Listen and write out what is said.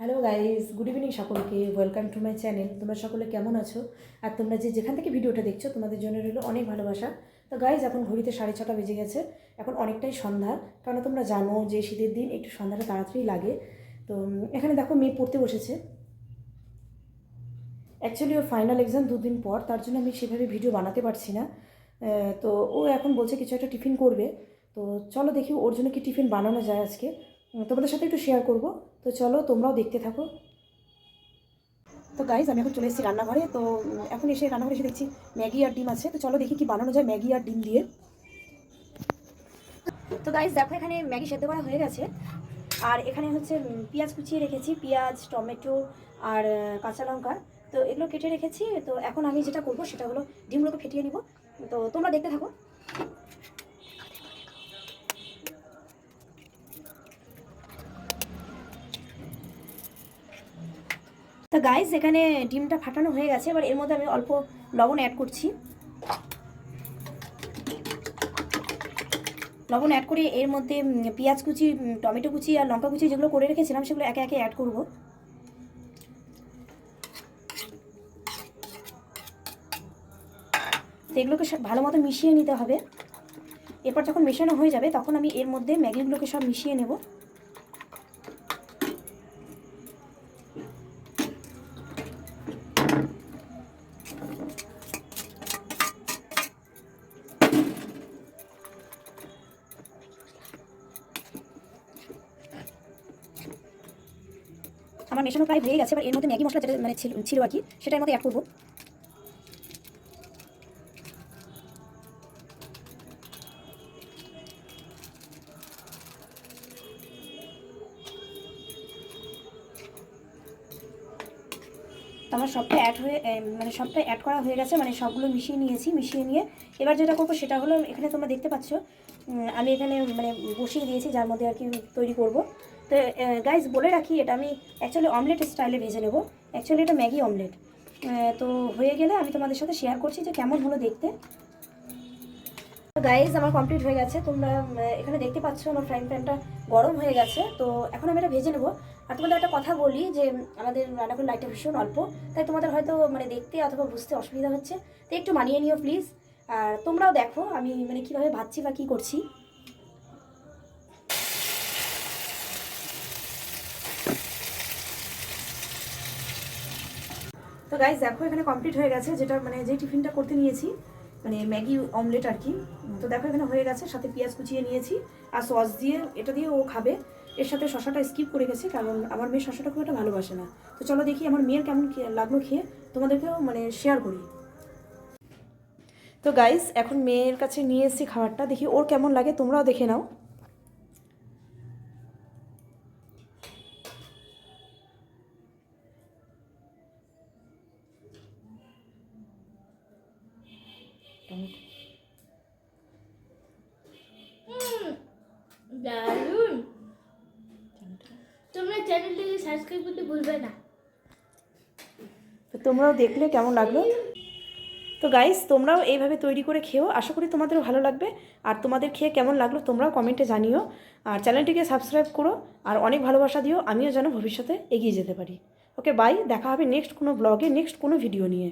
Hello guys good evening সকলকে. Welcome to my channel তোমরা সকলে কেমন আছো? আর তোমরা যে যেখান থেকে ভিডিওটা দেখছ, তোমাদের জন্য রইল অনেক ভালোবাসা। তো গাইজ এখন ঘড়িতে সাড়ে ছটা বেজে গেছে। এখন অনেকটাই সন্ধ্যা। কারণ তোমরা জানো যে শীতের দিন একটু সন্ধ্যাটা তাড়াতাড়ি লাগে। তো এখানে দেখো মেয়ে পড়তে বসেছে। অ্যাকচুয়ালি ওর ফাইনাল এক্সাম দুদিন পর। তার জন্য আমি সেভাবে ভিডিও বানাতে পারছি না। তো, ও এখন বলছে কিছু একটা টিফিন করবে। তো, চলো দেখি ওর জন্য কি টিফিন বানানো যায় আজকে। তোমাদের সাথে একটু শেয়ার করব। তো চলো, তোমরাও দেখতে থাকো। তো গাইজ আমি এখন চলে এসেছি রান্নাঘরে। তো এখন এসে রান্নাঘরে এসে দেখছি ম্যাগি আর ডিম আছে। তো চলো দেখি কি বানানো যায় ম্যাগি আর ডিম দিয়ে। তো গাইজ দেখো এখানে ম্যাগি সেদ্ধ করা হয়ে গেছে। আর এখানে হচ্ছে পেঁয়াজ কুচিয়ে রেখেছি। পেঁয়াজ, টমেটো আর কাঁচা লঙ্কা। তো এগুলো কেটে রেখেছি। তো এখন আমি যেটা করব সেটা হলো ডিমগুলোকে ফেটিয়ে নিব। তো তোমরা দেখতে থাকো। তো গাইস এখানে ডিমটা ফাটানো হয়ে গেছে, এবার এর মধ্যে আমি অল্প লবণ অ্যাড করছি। লবণ অ্যাড করে এর মধ্যে পেঁয়াজ কুচি টমেটো কুচি আর লঙ্কা কুচি যেগুলো করে রেখেছিলাম, সেগুলো একে একে অ্যাড করব। এগুলোকে সব ভালো মতো মিশিয়ে নিতে হবে। এরপর যখন মেশানো হয়ে যাবে, তখন আমি এর মধ্যে ম্যাগিগুলোকে সব মিশিয়ে নেব। আমার মেশানো প্রায় হয়ে গেছে, এবার এর মধ্যে ম্যাগি মশলা যেটা মানে ছিল আর কি সেটা এর মধ্যে অ্যাড করব আমার সবটা অ্যাড হয়ে মানে সবটা অ্যাড করা হয়ে গেছে মানে সবগুলো মিশিয়ে নিয়েছি, মিশিয়ে নিয়ে। এবার যেটা করব সেটা হলো, এখানে তোমরা দেখতে পাচ্ছ আমি এখানে মানে বসিয়ে দিয়েছি, যার মধ্যে আর কি তৈরি করব। তো গাইজ বলে রাখি, এটা আমি অ্যাকচুয়ালি অমলেট স্টাইলে ভেজে নেব। অ্যাকচুয়ালি এটা ম্যাগি অমলেট তো হয়ে গেলে আমি তোমাদের সাথে শেয়ার করছি যে কেমন হলো দেখতে। গাইজ আমার কমপ্লিট হয়ে গেছে। তোমরা এখানে দেখতে পাচ্ছ আমার ফ্রাইং প্যানটা গরম হয়ে গেছে। তো এখন আমি এটা ভেজে নেব। আর তোমাদের একটা কথা বলি যে, আমাদের রান্নাঘর লাইটটা ভীষণ অল্প, তাই তোমাদের হয়তো মানে দেখতে অথবা বুঝতে অসুবিধা হচ্ছে। তো একটু মানিয়ে নিও প্লিজ আর তোমরাও দেখো আমি মানে কীভাবে ভাবছি বা কী করছি। তো গাইজ দেখো এখানে কমপ্লিট হয়ে গেছে যেটা মানে যে টিফিনটা করতে নিয়েছি মানে ম্যাগি অমলেট আর কি। তো দেখো এখানে হয়ে গেছে, সাথে পেঁয়াজ কুচিয়ে নিয়েছি আর সস দিয়ে, এটা দিয়ে ও খাবে। এর সাথে শশাটা স্কিপ করে গেছি কারণ আমার মেয়ে শশাটা খুব একটা ভালোবাসে না। তো চলো দেখি আমার মেয়ের কেমন লাগল খেয়ে, তোমাদেরকেও মানে শেয়ার করি। তো গাইস এখন মেয়ের কাছে নিয়ে এসেছি খাবারটা, দেখি ওর কেমন লাগে, তোমরাও দেখে নাও। দারুণ তোমরা চ্যানেলটিকে সাবস্ক্রাইব করতে ভুলবে না। তো তোমরাও দেখলে কেমন লাগল? তো গাইস তোমরাও এইভাবে তৈরি করে খেও। আশা করি তোমাদেরও ভালো লাগবে। আর তোমাদের খেয়ে কেমন লাগল তোমরাও কমেন্টে জানিও। আর চ্যানেলটিকে সাবস্ক্রাইব করো। আর অনেক ভালোবাসা দিও। আমিও যেন ভবিষ্যতে এগিয়ে যেতে পারি। ওকে বাই দেখা হবে নেক্সট কোনো ব্লগে নেক্সট কোনো ভিডিও নিয়ে।